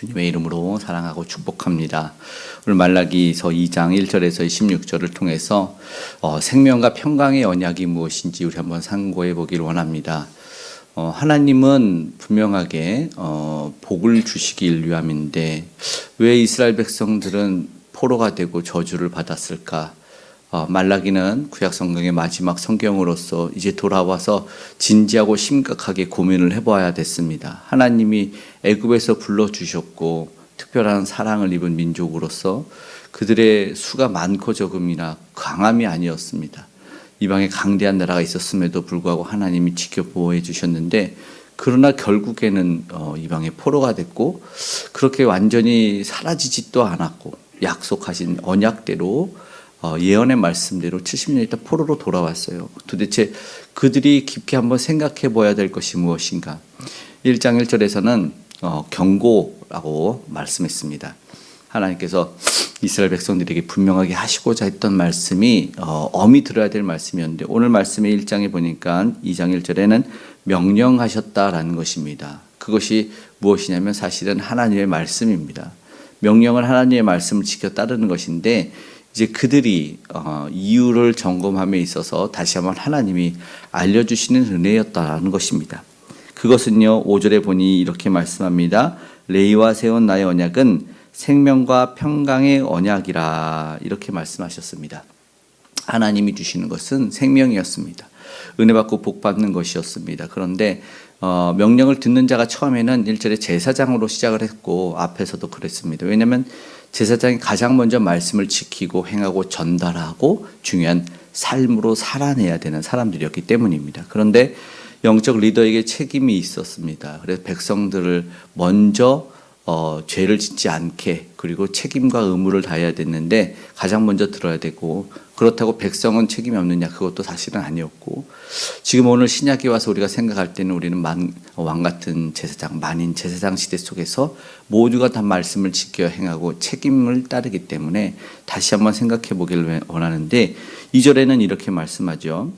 주님의 이름으로 사랑하고 축복합니다. 오늘 말라기서 2장 1절에서 16절을 통해서 어, 생명과 평강의 언약이 무엇인지 우리 한번 상고해 보길 원합니다. 어, 하나님은 분명하게 어, 복을 주시길 위함인데 왜 이스라엘 백성들은 포로가 되고 저주를 받았을까? 어, 말라기는 구약 성경의 마지막 성경으로서 이제 돌아와서 진지하고 심각하게 고민을 해봐야 됐습니다. 하나님이 애굽에서 불러 주셨고 특별한 사랑을 입은 민족으로서 그들의 수가 많고 적음이나 강함이 아니었습니다. 이방에 강대한 나라가 있었음에도 불구하고 하나님이 지켜 보호해 주셨는데 그러나 결국에는 어, 이방의 포로가 됐고 그렇게 완전히 사라지지도 않았고 약속하신 언약대로 어, 예언의 말씀대로 70년 있다 포로로 돌아왔어요. 도대체 그들이 깊게 한번 생각해 보아야 될 것이 무엇인가? 1장 1절에서는 어, 경고라고 말씀했습니다. 하나님께서 이스라엘 백성들에게 분명하게 하시고자 했던 말씀이 어, 엄히 들어야 될 말씀이었는데 오늘 말씀의 1장에 보니까 2장 1절에는 명령하셨다라는 것입니다. 그것이 무엇이냐면 사실은 하나님의 말씀입니다. 명령은 하나님의 말씀을 지켜 따르는 것인데 이제 그들이 어, 이유를 점검함에 있어서 다시 한번 하나님이 알려주시는 은혜였다라는 것입니다. 그것은요 5절에 보니 이렇게 말씀합니다. 레이와 세운 나의 언약은 생명과 평강의 언약이라 이렇게 말씀하셨습니다. 하나님이 주시는 것은 생명이었습니다. 은혜 받고 복 받는 것이었습니다. 그런데 어, 명령을 듣는 자가 처음에는 일절에 제사장으로 시작을 했고 앞에서도 그랬습니다. 왜냐하면 제사장이 가장 먼저 말씀을 지키고 행하고 전달하고 중요한 삶으로 살아내야 되는 사람들이었기 때문입니다. 그런데 영적 리더에게 책임이 있었습니다. 그래서 백성들을 먼저 어, 죄를 짓지 않게 그리고 책임과 의무를 다해야 됐는데 가장 먼저 들어야 되고 그렇다고 백성은 책임이 없느냐 그것도 사실은 아니었고 지금 오늘 신약에 와서 우리가 생각할 때는 우리는 만, 왕 같은 제사장 만인 제사장 시대 속에서 모두가 다 말씀을 지켜 행하고 책임을 따르기 때문에 다시 한번 생각해 보기를 원하는데 2절에는 이렇게 말씀하죠.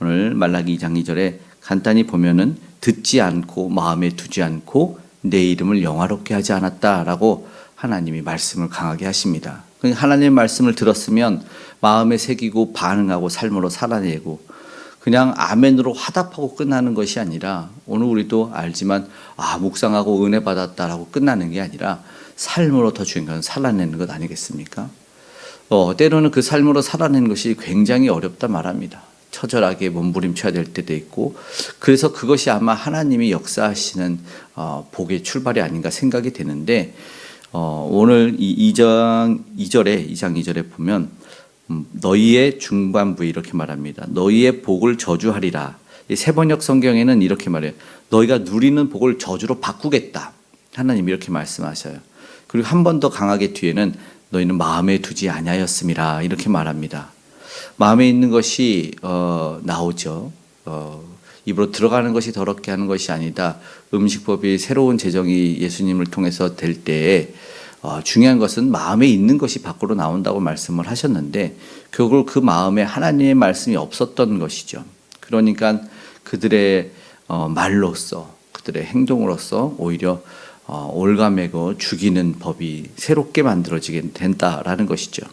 오늘 말라기 2장 2절에 간단히 보면은 듣지 않고 마음에 두지 않고 내 이름을 영화롭게 하지 않았다라고 하나님이 말씀을 강하게 하십니다. 그러니까 하나님의 말씀을 들었으면 마음에 새기고 반응하고 삶으로 살아내고 그냥 아멘으로 화답하고 끝나는 것이 아니라 오늘 우리도 알지만 아 묵상하고 은혜 받았다라고 끝나는 게 아니라 삶으로 더 중요한 건 살아내는 것 아니겠습니까? 어, 때로는 그 삶으로 살아내는 것이 굉장히 어렵다 말합니다. 처절하게 몸부림쳐야 될 때도 있고 그래서 그것이 아마 하나님이 역사하시는 어, 복의 출발이 아닌가 생각이 되는데 어, 오늘 이 2장 2절에 2장 2절에 보면 음, 너희의 중반부 이렇게 말합니다. 너희의 복을 저주하리라. 이 세번역 성경에는 이렇게 말해요. 너희가 누리는 복을 저주로 바꾸겠다. 하나님 이렇게 말씀하셔요. 그리고 한 번 더 강하게 뒤에는 너희는 마음에 두지 아니하였음이라 이렇게 말합니다. 마음에 있는 것이 어, 나오죠. 어, 입으로 들어가는 것이 더럽게 하는 것이 아니다. 음식법이 새로운 제정이 예수님을 통해서 될 때에 어, 중요한 것은 마음에 있는 것이 밖으로 나온다고 말씀을 하셨는데 결국 그 마음에 하나님의 말씀이 없었던 것이죠. 그러니까 그들의 어, 말로써 그들의 행동으로서 오히려 어, 올가매고 죽이는 법이 새롭게 만들어지게 된다라는 것이죠.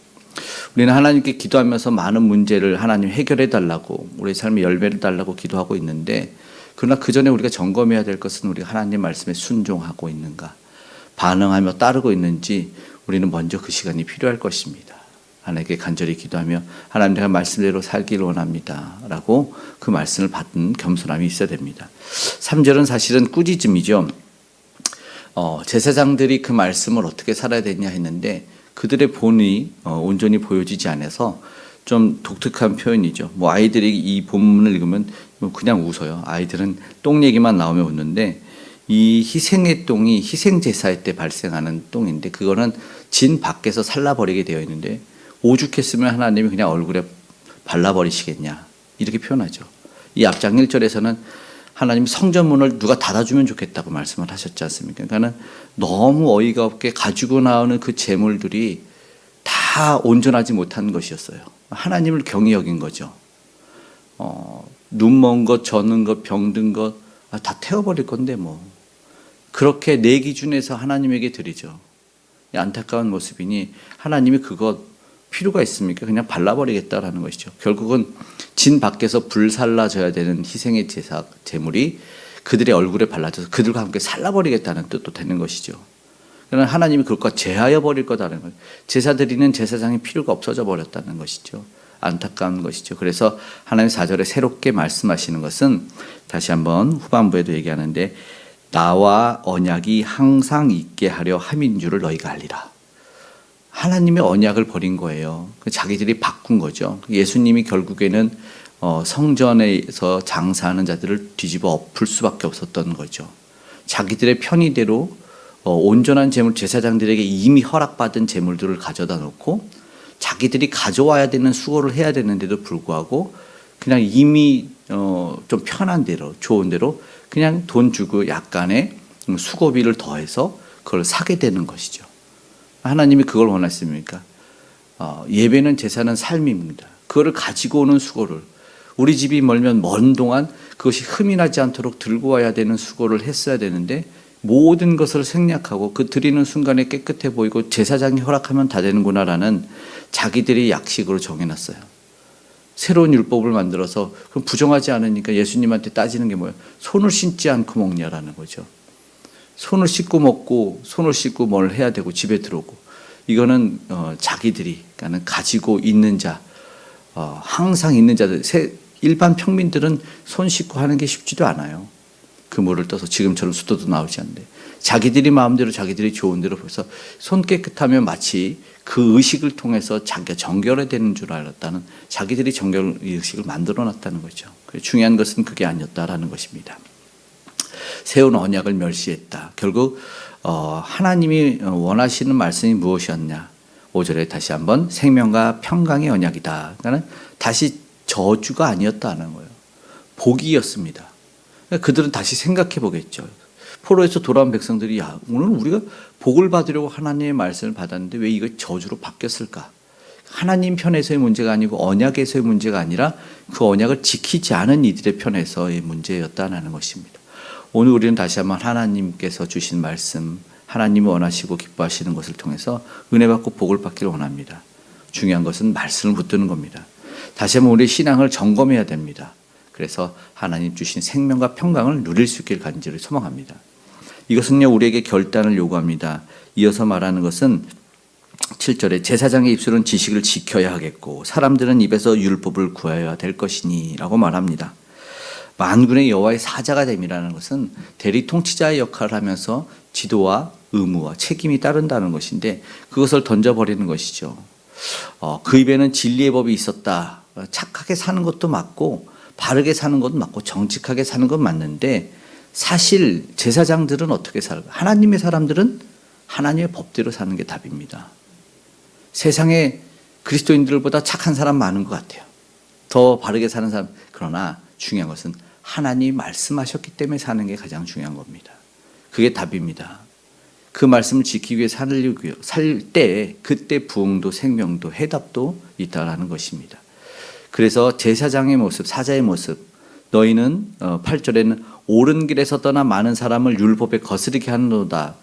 우리는 하나님께 기도하면서 많은 문제를 하나님 해결해 달라고 우리 삶의 열매를 달라고 기도하고 있는데 그러나 그 전에 우리가 점검해야 될 것은 우리가 하나님 말씀에 순종하고 있는가 반응하며 따르고 있는지 우리는 먼저 그 시간이 필요할 것입니다. 하나님께 간절히 기도하며 하나님 내가 말씀대로 살기를 원합니다. 라고 그 말씀을 받은 겸손함이 있어야 됩니다. 3절은 사실은 꾸짖음이죠. 어, 제사장들이 그 말씀을 어떻게 살아야 되냐 했는데 그들의 본이 어, 온전히 보여지지 않아서 좀 독특한 표현이죠. 뭐 아이들이 이 본문을 읽으면 뭐 그냥 웃어요. 아이들은 똥 얘기만 나오면 웃는데 이 희생의 똥이 희생 제사의 때 발생하는 똥인데 그거는 진 밖에서 살라버리게 되어 있는데 오죽했으면 하나님이 그냥 얼굴에 발라버리시겠냐 이렇게 표현하죠. 이 앞장 1절에서는 하나님 성전문을 누가 닫아주면 좋겠다고 말씀을 하셨지 않습니까? 그러니까는 너무 어이가 없게 가지고 나오는 그 재물들이 다 온전하지 못한 것이었어요. 하나님을 경히 여긴 거죠. 어, 눈먼 것, 저는 것, 병든 것, 아, 다 태워버릴 건데 뭐. 그렇게 내 기준에서 하나님에게 드리죠. 이 안타까운 모습이니 하나님이 그것 필요가 있습니까? 그냥 발라버리겠다라는 것이죠. 결국은 진 밖에서 불살라져야 되는 희생의 제사 제물이 그들의 얼굴에 발라져서 그들과 함께 살라버리겠다는 뜻도 되는 것이죠. 그러나 하나님이 그것과 제하여 버릴 거다라는 거예요. 제사 드리는 제사장이 필요가 없어져 버렸다는 것이죠. 안타까운 것이죠. 그래서 하나님 사절에 새롭게 말씀하시는 것은 다시 한번 후반부에도 얘기하는데 나와 언약이 항상 있게 하려 함인 줄을 너희가 알리라. 하나님의 언약을 버린 거예요. 자기들이 바꾼 거죠. 예수님이 결국에는 어, 성전에서 장사하는 자들을 뒤집어 엎을 수밖에 없었던 거죠. 자기들의 편의대로 어, 온전한 재물 제사장들에게 이미 허락받은 재물들을 가져다 놓고 자기들이 가져와야 되는 수고를 해야 되는데도 불구하고 그냥 이미 어, 좀 편한 대로 좋은 대로 그냥 돈 주고 약간의 수고비를 더해서 그걸 사게 되는 것이죠. 하나님이 그걸 원하십니까? 어, 예배는 제사는 삶입니다. 그거를 가지고 오는 수고를 우리 집이 멀면 먼 동안 그것이 흠이 나지 않도록 들고 와야 되는 수고를 했어야 되는데 모든 것을 생략하고 그 드리는 순간에 깨끗해 보이고 제사장이 허락하면 다 되는구나라는 자기들이 약식으로 정해놨어요. 새로운 율법을 만들어서 그럼 부정하지 않으니까 예수님한테 따지는 게 뭐예요? 손을 씻지 않고 먹냐라는 거죠. 손을 씻고 먹고 손을 씻고 뭘 해야 되고 집에 들어오고 이거는 어, 자기들이 그러니까 가지고 있는 자 어, 항상 있는 자들 세, 일반 평민들은 손 씻고 하는 게 쉽지도 않아요. 그물을 떠서 지금처럼 수도도 나오지 않는데 자기들이 마음대로 자기들이 좋은 대로 벌써 손 깨끗하면 마치 그 의식을 통해서 자기가 정결해 되는 줄 알았다는 자기들이 정결 의식을 만들어 놨다는 거죠. 중요한 것은 그게 아니었다라는 것입니다. 세운 언약을 멸시했다. 결국 어, 하나님이 원하시는 말씀이 무엇이었냐? 5절에 다시 한번 생명과 평강의 언약이다. 그러니까 다시 저주가 아니었다는 거예요. 복이었습니다. 그들은 다시 생각해 보겠죠. 포로에서 돌아온 백성들이 야 오늘 우리가 복을 받으려고 하나님의 말씀을 받았는데 왜 이거 저주로 바뀌었을까? 하나님 편에서의 문제가 아니고 언약에서의 문제가 아니라 그 언약을 지키지 않은 이들의 편에서의 문제였다는 것입니다. 오늘 우리는 다시 한번 하나님께서 주신 말씀, 하나님이 원하시고 기뻐하시는 것을 통해서 은혜 받고 복을 받기를 원합니다. 중요한 것은 말씀을 붙드는 겁니다. 다시 한번 우리 신앙을 점검해야 됩니다. 그래서 하나님 주신 생명과 평강을 누릴 수 있길 간절히 소망합니다. 이것은요, 우리에게 결단을 요구합니다. 이어서 말하는 것은 7절에 제사장의 입술은 지식을 지켜야 하겠고 사람들은 입에서 율법을 구해야 될 것이니 라고 말합니다. 만군의 여호와의 사자가 됨이라는 것은 대리 통치자의 역할을 하면서 지도와 의무와 책임이 따른다는 것인데 그것을 던져버리는 것이죠. 어, 그 입에는 진리의 법이 있었다. 착하게 사는 것도 맞고 바르게 사는 것도 맞고 정직하게 사는 건 맞는데 사실 제사장들은 어떻게 살까? 하나님의 사람들은 하나님의 법대로 사는 게 답입니다. 세상에 그리스도인들보다 착한 사람 많은 것 같아요. 더 바르게 사는 사람. 그러나 중요한 것은 하나님이 말씀하셨기 때문에 사는 게 가장 중요한 겁니다. 그게 답입니다. 그 말씀을 지키기 위해 살려고요. 살 때 그때 부흥도 생명도 해답도 있다라는 것입니다. 그래서 제사장의 모습, 사자의 모습, 너희는 8절에는 옳은 길에서 떠나 많은 사람을 율법에 거스르게 하노다.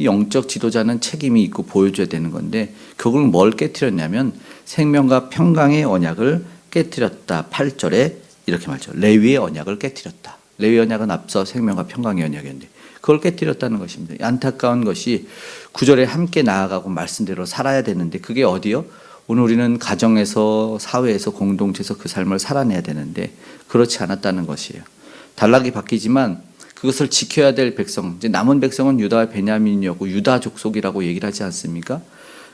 영적 지도자는 책임이 있고 보여줘야 되는 건데 그걸 뭘 깨뜨렸냐면 생명과 평강의 언약을 깨뜨렸다. 8절에 이렇게 말죠. 레위의 언약을 깨뜨렸다. 레위 언약은 앞서 생명과 평강의 언약이었는데 그걸 깨뜨렸다는 것입니다. 안타까운 것이 구절에 함께 나아가고 말씀대로 살아야 되는데 그게 어디요? 오늘 우리는 가정에서 사회에서 공동체에서 그 삶을 살아내야 되는데 그렇지 않았다는 것이에요. 단락이 바뀌지만 그것을 지켜야 될 백성, 이제 남은 백성은 유다와 베냐민이었고 유다 족속이라고 얘기를 하지 않습니까?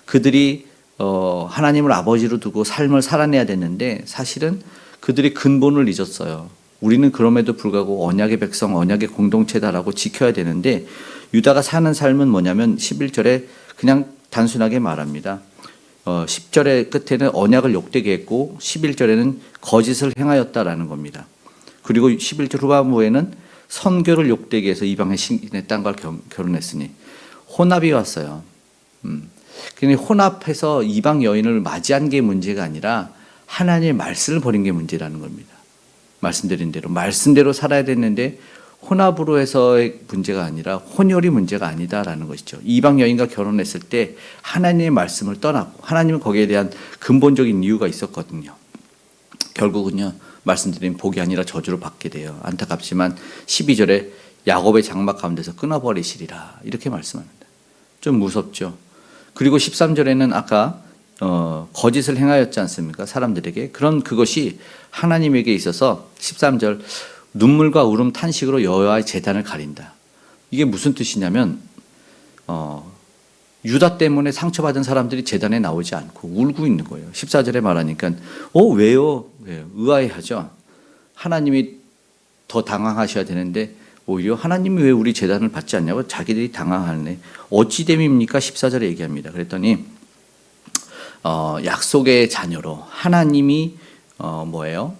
그들이 어, 하나님을 아버지로 두고 삶을 살아내야 되는데 사실은 그들이 근본을 잊었어요. 우리는 그럼에도 불구하고 언약의 백성, 언약의 공동체다라고 지켜야 되는데 유다가 사는 삶은 뭐냐면 11절에 그냥 단순하게 말합니다. 어, 10절의 끝에는 언약을 욕되게 했고 11절에는 거짓을 행하였다라는 겁니다. 그리고 11절 후반부에는 선교를 욕되게 해서 이방의 신의 땅과 결혼했으니 혼합이 왔어요. 음. 근데 혼합해서 이방 여인을 맞이한 게 문제가 아니라 하나님의 말씀을 버린 게 문제라는 겁니다. 말씀드린 대로 말씀대로 살아야 됐는데 혼합으로 해서의 문제가 아니라 혼혈이 문제가 아니다라는 것이죠. 이방 여인과 결혼했을 때 하나님의 말씀을 떠났고 하나님은 거기에 대한 근본적인 이유가 있었거든요. 결국은요. 말씀드린 복이 아니라 저주를 받게 돼요. 안타깝지만 12절에 야곱의 장막 가운데서 끊어버리시리라 이렇게 말씀합니다. 좀 무섭죠. 그리고 13절에는 아까 어, 거짓을 행하였지 않습니까? 사람들에게. 그런 그것이 하나님에게 있어서 13절 눈물과 울음 탄식으로 여호와의 재단을 가린다. 이게 무슨 뜻이냐면 어, 유다 때문에 상처받은 사람들이 재단에 나오지 않고 울고 있는 거예요. 14절에 말하니까 어 왜요? 왜요? 의아해하죠. 하나님이 더 당황하셔야 되는데 오히려 하나님이 왜 우리 재단을 받지 않냐고 자기들이 당황하네. 어찌 됨입니까? 14절에 얘기합니다. 그랬더니 어, 약속의 자녀로 하나님이 어, 뭐예요?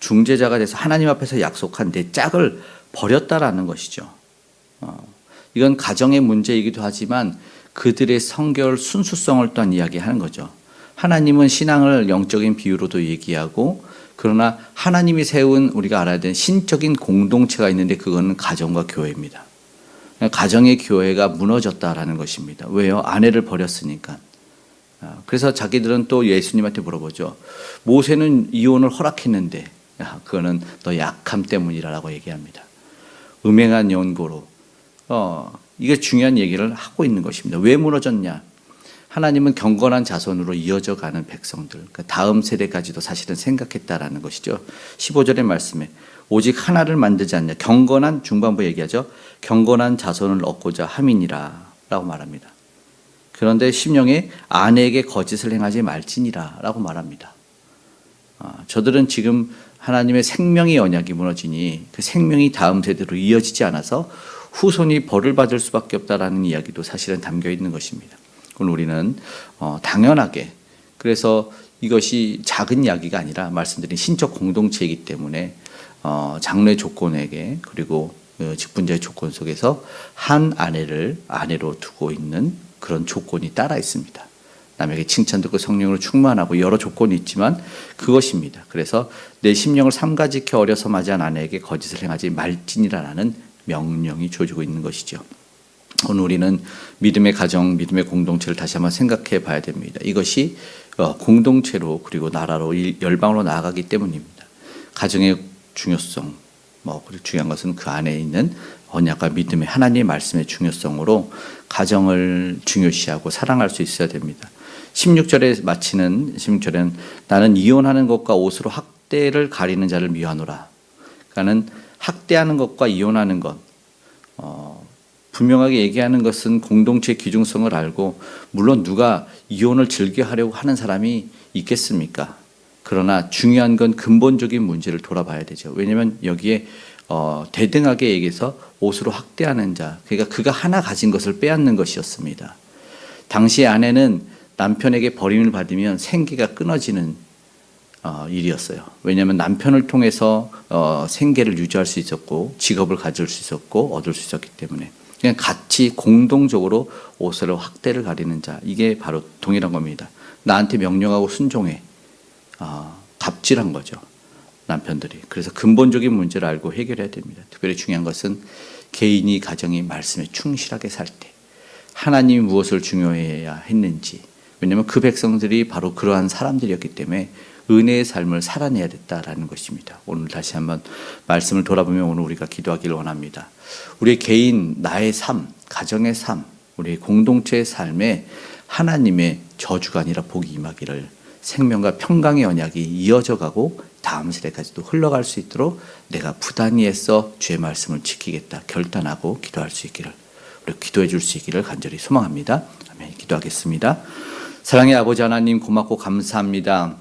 중재자가 돼서 하나님 앞에서 약속한 내 짝을 버렸다라는 것이죠. 어, 이건 가정의 문제이기도 하지만 그들의 성결 순수성을 또한 이야기하는 거죠. 하나님은 신앙을 영적인 비유로도 얘기하고 그러나 하나님이 세운 우리가 알아야 되는 신적인 공동체가 있는데 그거는 가정과 교회입니다. 가정의 교회가 무너졌다라는 것입니다. 왜요? 아내를 버렸으니까. 아, 그래서 자기들은 또 예수님한테 물어보죠. 모세는 이혼을 허락했는데 야, 그거는 너 약함 때문이라고 얘기합니다. 음행한 연고로 어, 이게 중요한 얘기를 하고 있는 것입니다. 왜 무너졌냐? 하나님은 경건한 자손으로 이어져 가는 백성들, 그 다음 세대까지도 사실은 생각했다라는 것이죠. 15절의 말씀에 오직 하나를 만들지 않냐. 경건한 중반부 얘기하죠. 경건한 자손을 얻고자 함이니라라고 말합니다. 그런데 심령에 아내에게 거짓을 행하지 말지니라라고 말합니다. 아, 저들은 지금 하나님의 생명의 언약이 무너지니 그 생명이 다음 세대로 이어지지 않아서 후손이 벌을 받을 수밖에 없다라는 이야기도 사실은 담겨 있는 것입니다. 그건 우리는 어, 당연하게 그래서 이것이 작은 이야기가 아니라 말씀드린 신적 공동체이기 때문에 어, 장래 조건에게 그리고 어, 직분자의 조건 속에서 한 아내를 아내로 두고 있는 그런 조건이 따라 있습니다. 남에게 칭찬 듣고 성령으로 충만하고 여러 조건이 있지만 그것입니다. 그래서 내 심령을 삼가 지켜 어려서 맞이한 아내에게 거짓을 행하지 말지니라는 명령이 주어지고 있는 것이죠. 오늘 우리는 믿음의 가정, 믿음의 공동체를 다시 한번 생각해 봐야 됩니다. 이것이 어, 공동체로 그리고 나라로 열방으로 나아가기 때문입니다. 가정의 중요성, 뭐 그리고 중요한 것은 그 안에 있는 언약과 믿음의 하나님의 말씀의 중요성으로 가정을 중요시하고 사랑할 수 있어야 됩니다. 16절에 마치는 16절에는 나는 이혼하는 것과 옷으로 학대를 가리는 자를 미워하노라. 그러니까는 학대하는 것과 이혼하는 것 어, 분명하게 얘기하는 것은 공동체 기중성을 알고 물론 누가 이혼을 즐겨하려고 하는 사람이 있겠습니까? 그러나 중요한 건 근본적인 문제를 돌아봐야 되죠. 왜냐하면 여기에 어, 대등하게 얘기해서 옷으로 학대하는 자, 그러니까 그가 하나 가진 것을 빼앗는 것이었습니다. 당시 아내는 남편에게 버림을 받으면 생계가 끊어지는 어, 일이었어요. 왜냐하면 남편을 통해서 어, 생계를 유지할 수 있었고 직업을 가질 수 있었고 얻을 수 있었기 때문에 그냥 같이 공동적으로 옷으로 학대를 가리는 자 이게 바로 동일한 겁니다. 나한테 명령하고 순종해 어, 갑질한 거죠. 남편들이. 그래서 근본적인 문제를 알고 해결해야 됩니다. 특별히 중요한 것은 개인이 가정이 말씀에 충실하게 살 때 하나님이 무엇을 중요해야 했는지 왜냐하면 그 백성들이 바로 그러한 사람들이었기 때문에 은혜의 삶을 살아내야 됐다라는 것입니다. 오늘 다시 한번 말씀을 돌아보면 오늘 우리가 기도하기를 원합니다. 우리 개인 나의 삶, 가정의 삶, 우리 공동체의 삶에 하나님의 저주가 아니라 복이 임하기를 생명과 평강의 언약이 이어져 가고 다음 세대까지도 흘러갈 수 있도록 내가 부단히 애써 주의 말씀을 지키겠다 결단하고 기도할 수 있기를 우리 기도해 줄 수 있기를 간절히 소망합니다. 아멘. 기도하겠습니다. 사랑의 아버지 하나님 고맙고 감사합니다.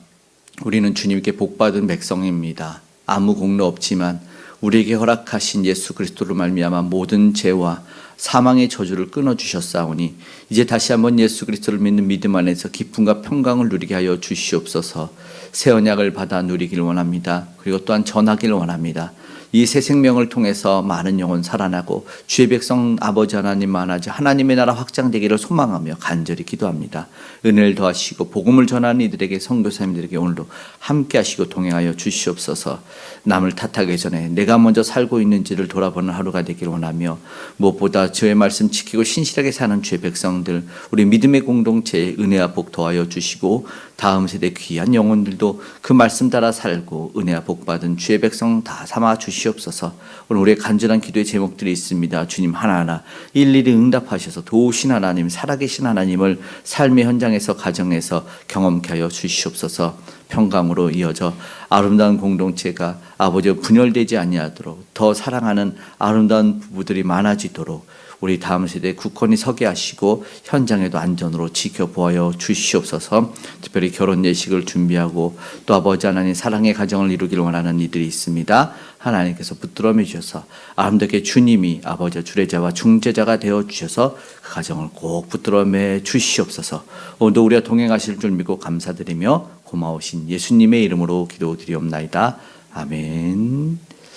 우리는 주님께 복받은 백성입니다. 아무 공로 없지만 우리에게 허락하신 예수 그리스도로 말미암아 모든 죄와 사망의 저주를 끊어 주셨사오니 이제 다시 한번 예수 그리스도를 믿는 믿음 안에서 기쁨과 평강을 누리게 하여 주시옵소서. 새 언약을 받아 누리길 원합니다. 그리고 또한 전하기를 원합니다. 이 새 생명을 통해서 많은 영혼 살아나고 주의 백성 아버지 하나님 만하지 하나님의 나라 확장되기를 소망하며 간절히 기도합니다. 은혜를 더하시고 복음을 전하는 이들에게 선교사님들에게 오늘도 함께 하시고 동행하여 주시옵소서. 남을 탓하기 전에 내가 먼저 살고 있는지를 돌아보는 하루가 되기를 원하며 무엇보다 주의 말씀 지키고 신실하게 사는 주의 백성들 우리 믿음의 공동체에 은혜와 복 더하여 주시고 다음 세대 귀한 영혼들도 그 말씀 따라 살고 은혜와 복 받은 주의 백성 다 삼아 주시옵소서. 오늘 우리의 간절한 기도의 제목들이 있습니다. 주님 하나하나 일일이 응답하셔서 도우신 하나님, 살아계신 하나님을 삶의 현장에서 가정에서 경험케 하여 주시옵소서. 평강으로 이어져 아름다운 공동체가 아버지와 분열되지 아니하도록 더 사랑하는 아름다운 부부들이 많아지도록 우리 다음 세대 국헌이 서게 하시고 현장에도 안전으로 지켜보아여 주시옵소서. 특별히 결혼 예식을 준비하고 또 아버지 하나님 사랑의 가정을 이루기를 원하는 이들이 있습니다. 하나님께서 붙들어 매 주셔서 아름답게 주님이 아버지 주례자와 중재자가 되어 주셔서 그 가정을 꼭 붙들어 매 주시옵소서. 오늘도 우리와 동행하실 줄 믿고 감사드리며 고마우신 예수님의 이름으로 기도드리옵나이다. 아멘.